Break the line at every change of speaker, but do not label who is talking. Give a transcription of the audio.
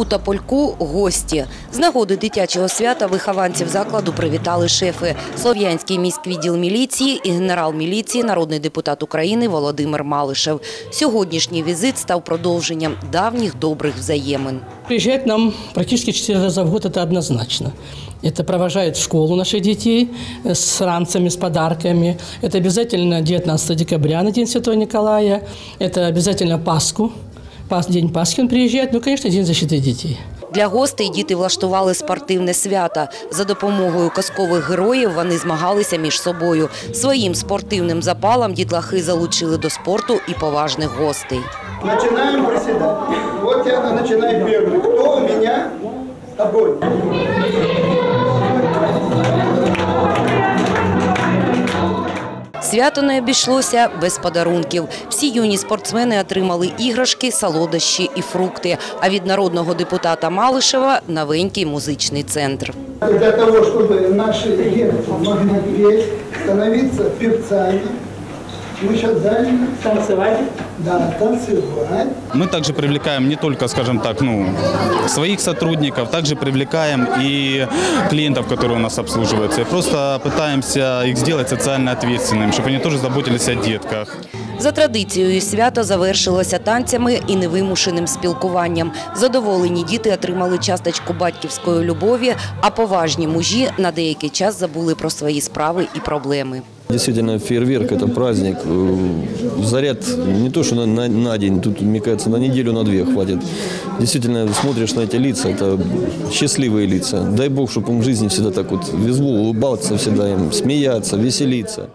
У Топольку гості. З нагоди дитячого свята вихованців закладу привітали шефи. Слов'янський міськвідділ міліції і генерал міліції, народний депутат України Володимир Малишев. Сьогоднішній візит став продовженням давніх добрих взаємин.
Приезжает нам практически 4 раза в год, это однозначно. Это провожает в школу наших детей э, с ранцами, с подарками. Это обязательно 19 декабря на День Святого Николая. Это обязательно Пасху. Пас- День Пасхи он приезжает. Ну, конечно, День защиты детей.
Для гостей діти влаштували спортивне свято. За допомогою казкових героїв вони змагалися між собою. Своїм спортивним запалом дітлахи залучили до спорту і поважних гостей.
Начинаем приседать. Вот я начинаю первый. Кто у меня? Огонь.
Свято не обійшлося без подарунків. Всі юні спортсмени отримали іграшки, солодощі і фрукти. А від народного депутата Малишева – новенький музичний центр.
Для того, щоб наші дети могли петь, становиться певцами, мы сейчас заняты
Танцевать.
да, танцевать.
Мы также привлекаем не только, скажем так, ну, своих сотрудников, также привлекаем и клиентов, которые у нас обслуживаются. И просто пытаемся их сделать социально ответственными, чтобы они тоже заботились о детках.
За традицією свято завершилося танцями і невимушеним спілкуванням. Задоволені діти отримали часточку батьківської любові, а поважні мужі на деякий час забули про свої справи і проблеми.
Действительно, фейерверк – это праздник. Э, Заряд не то, что на, на- на день, тут, мне кажется, на неделю, на две хватит. Действительно, смотришь на эти лица, это счастливые лица. Дай Бог, чтобы им в жизни всегда так вот везло, улыбаться всегда им, смеяться, веселиться.